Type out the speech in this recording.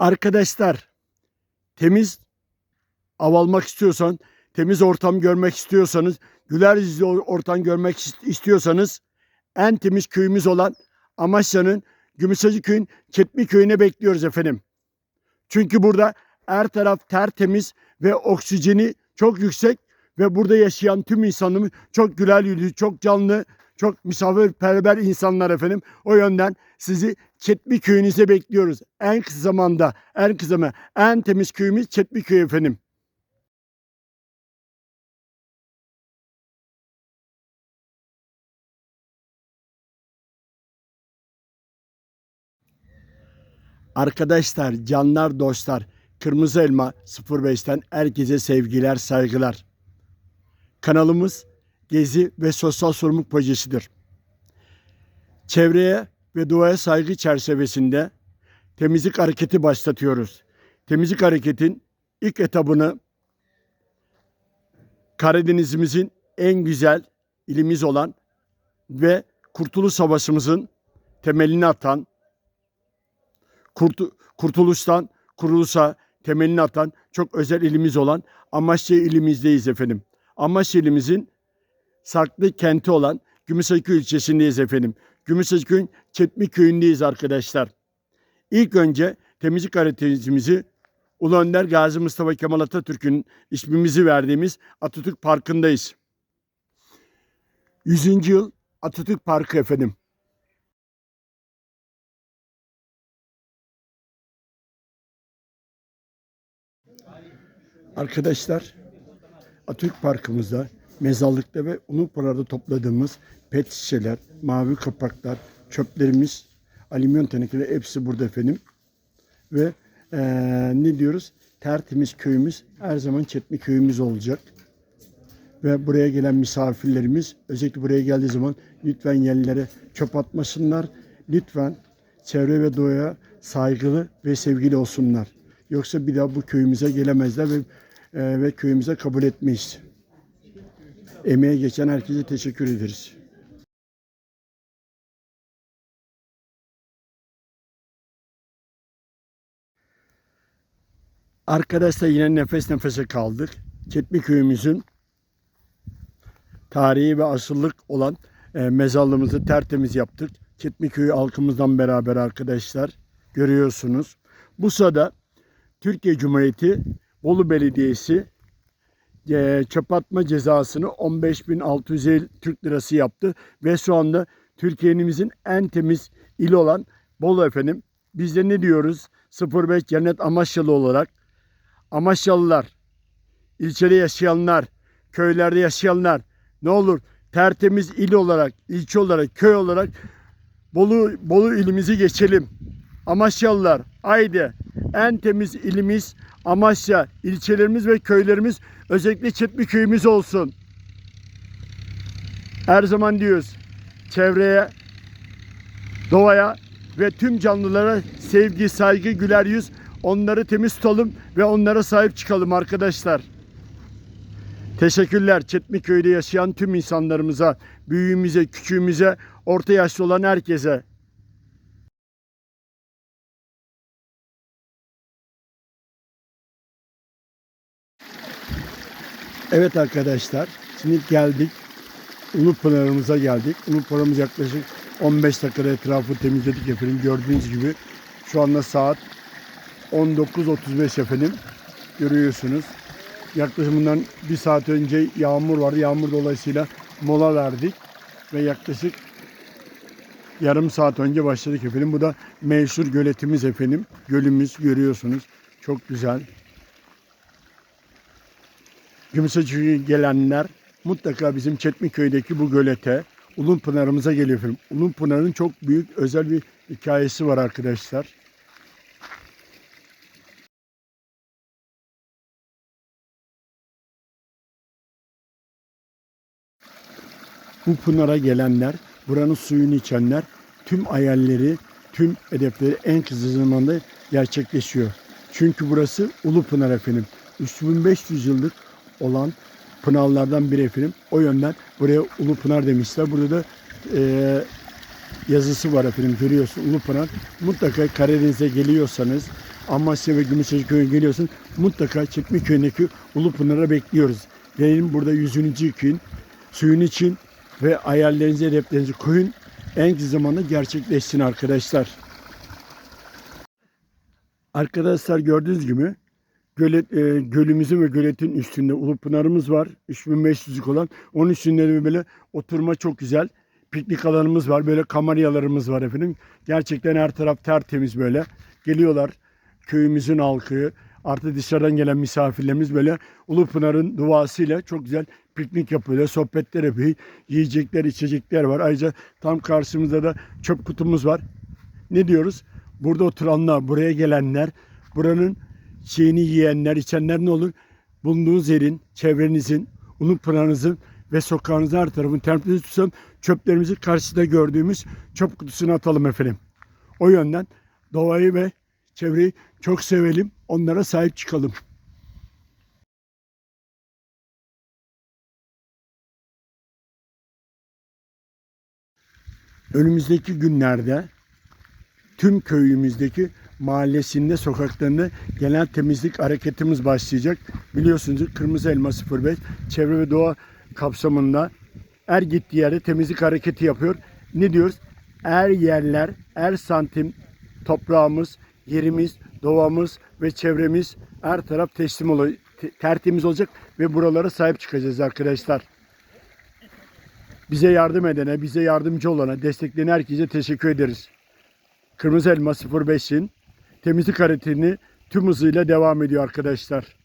Arkadaşlar temiz av almak istiyorsan, temiz ortam görmek istiyorsanız, güler yüzlü or- ortam görmek ist- istiyorsanız en temiz köyümüz olan Amasya'nın Gümüşhacı köyün Ketmi köyüne bekliyoruz efendim. Çünkü burada her taraf tertemiz ve oksijeni çok yüksek ve burada yaşayan tüm insanımız çok güler yüzlü, çok canlı, çok misafirperver insanlar efendim. O yönden sizi Çetmi köyünüze bekliyoruz. En kısa zamanda, en kısa zamanda, en temiz köyümüz Çetmi köyü efendim. Arkadaşlar, canlar, dostlar, Kırmızı Elma 05'ten herkese sevgiler, saygılar. Kanalımız Gezi ve Sosyal Sorumluluk Projesi'dir. Çevreye ve doğaya saygı çerçevesinde temizlik hareketi başlatıyoruz. Temizlik hareketin ilk etabını Karadenizimizin en güzel ilimiz olan ve Kurtuluş Savaşımızın temelini atan, Kurtu- Kurtuluş'tan kuruluşa temelini atan çok özel ilimiz olan Amasya ilimizdeyiz efendim. Amasya ilimizin saklı kenti olan Gümüşhacıköy ilçesindeyiz efendim. Gümüşhacıköy'ün Çetmi köyündeyiz arkadaşlar. İlk önce temizlik hareketimizi Ulu Önder Gazi Mustafa Kemal Atatürk'ün ismimizi verdiğimiz Atatürk Parkı'ndayız. 100. yıl Atatürk Parkı efendim. Arkadaşlar Atatürk Parkımızda mezarlıkta ve Unupınar'da topladığımız pet şişeler, mavi kapaklar, çöplerimiz, alüminyum tenekeleri hepsi burada efendim. Ve eee, ne diyoruz? Tertemiz köyümüz her zaman Çetmi köyümüz olacak. Ve buraya gelen misafirlerimiz özellikle buraya geldiği zaman lütfen yerlere çöp atmasınlar. Lütfen çevre ve doğaya saygılı ve sevgili olsunlar. Yoksa bir daha bu köyümüze gelemezler ve e, ve köyümüze kabul etmeyiz. Emeğe geçen herkese teşekkür ederiz. Arkadaşlar yine nefes nefese kaldık. Ketmi köyümüzün tarihi ve asıllık olan e, mezarlığımızı tertemiz yaptık. Ketmi köyü halkımızdan beraber arkadaşlar görüyorsunuz. Bu sırada Türkiye Cumhuriyeti Bolu Belediyesi e, çöp atma cezasını 15.650 Türk Lirası yaptı ve şu anda Türkiye'mizin en temiz ili olan Bolu efendim. Biz de ne diyoruz? 05 Cennet Amaçyalı olarak Amaçyalılar, ilçede yaşayanlar, köylerde yaşayanlar ne olur tertemiz il olarak, ilçe olarak, köy olarak Bolu, Bolu ilimizi geçelim. Amasyalılar, haydi en temiz ilimiz Amasya, ilçelerimiz ve köylerimiz özellikle Çetmi köyümüz olsun. Her zaman diyoruz çevreye, doğaya ve tüm canlılara sevgi, saygı, güler yüz onları temiz tutalım ve onlara sahip çıkalım arkadaşlar. Teşekkürler Çetmi köyde yaşayan tüm insanlarımıza, büyüğümüze, küçüğümüze, orta yaşlı olan herkese. Evet arkadaşlar, şimdi geldik. Ulupınar'ımıza geldik. Ulupınar'ımız yaklaşık 15 dakikada etrafı temizledik efendim. Gördüğünüz gibi şu anda saat 19.35 efendim. Görüyorsunuz. Yaklaşık bundan bir saat önce yağmur vardı. Yağmur dolayısıyla mola verdik. Ve yaklaşık yarım saat önce başladık efendim. Bu da meşhur göletimiz efendim. Gölümüz görüyorsunuz. Çok güzel. Gümüşhacı'ya gelenler mutlaka bizim Çetmiköy'deki bu gölete, Ulunpınar'ımıza geliyor efendim. Ulunpınar'ın çok büyük özel bir hikayesi var arkadaşlar. Bu pınara gelenler, buranın suyunu içenler tüm hayalleri, tüm hedefleri en kısa zamanda gerçekleşiyor. Çünkü burası Ulu Pınar efendim. 3500 yıllık olan pınarlardan biri efendim. O yönden buraya Ulu Pınar demişler. Burada da e, yazısı var efendim görüyorsun Ulu Pınar. Mutlaka Karadeniz'e geliyorsanız Amasya ve Gümüşhacı köyüne geliyorsun mutlaka Çekmeköy'ündeki Ulupınar'a bekliyoruz. Gelin burada yüzünüzü yıkayın, suyun için ve hayallerinizi, hedeflerinizi koyun. En kısa zamanda gerçekleşsin arkadaşlar. Arkadaşlar gördüğünüz gibi gölet, e, gölümüzün ve göletin üstünde Ulupınar'ımız var. 3500'lük olan. Onun üstünde de böyle oturma çok güzel. Piknik alanımız var. Böyle kamaryalarımız var efendim. Gerçekten her taraf tertemiz böyle. Geliyorlar köyümüzün halkı, artı dışarıdan gelen misafirlerimiz böyle Ulupınar'ın duasıyla çok güzel piknik yapıyorlar, sohbetler yapıyor. Yiyecekler, içecekler var. Ayrıca tam karşımızda da çöp kutumuz var. Ne diyoruz? Burada oturanlar, buraya gelenler, buranın şeyini yiyenler, içenler ne olur? Bulunduğunuz yerin, çevrenizin, Ulupınar'ınızın ve sokağınızın her tarafını temiz tutsun. Çöplerimizi karşıda gördüğümüz çöp kutusuna atalım efendim. O yönden doğayı ve çevreyi çok sevelim. Onlara sahip çıkalım. Önümüzdeki günlerde tüm köyümüzdeki mahallesinde, sokaklarında genel temizlik hareketimiz başlayacak. Biliyorsunuz Kırmızı Elma 05 çevre ve doğa kapsamında her gittiği yerde temizlik hareketi yapıyor. Ne diyoruz? Her yerler, her santim toprağımız, yerimiz, doğamız ve çevremiz her taraf teslim olacak, tertemiz olacak ve buralara sahip çıkacağız arkadaşlar. Bize yardım edene, bize yardımcı olana, destekleyen herkese teşekkür ederiz. Kırmızı Elma 05'in temizlik hareketini tüm hızıyla devam ediyor arkadaşlar.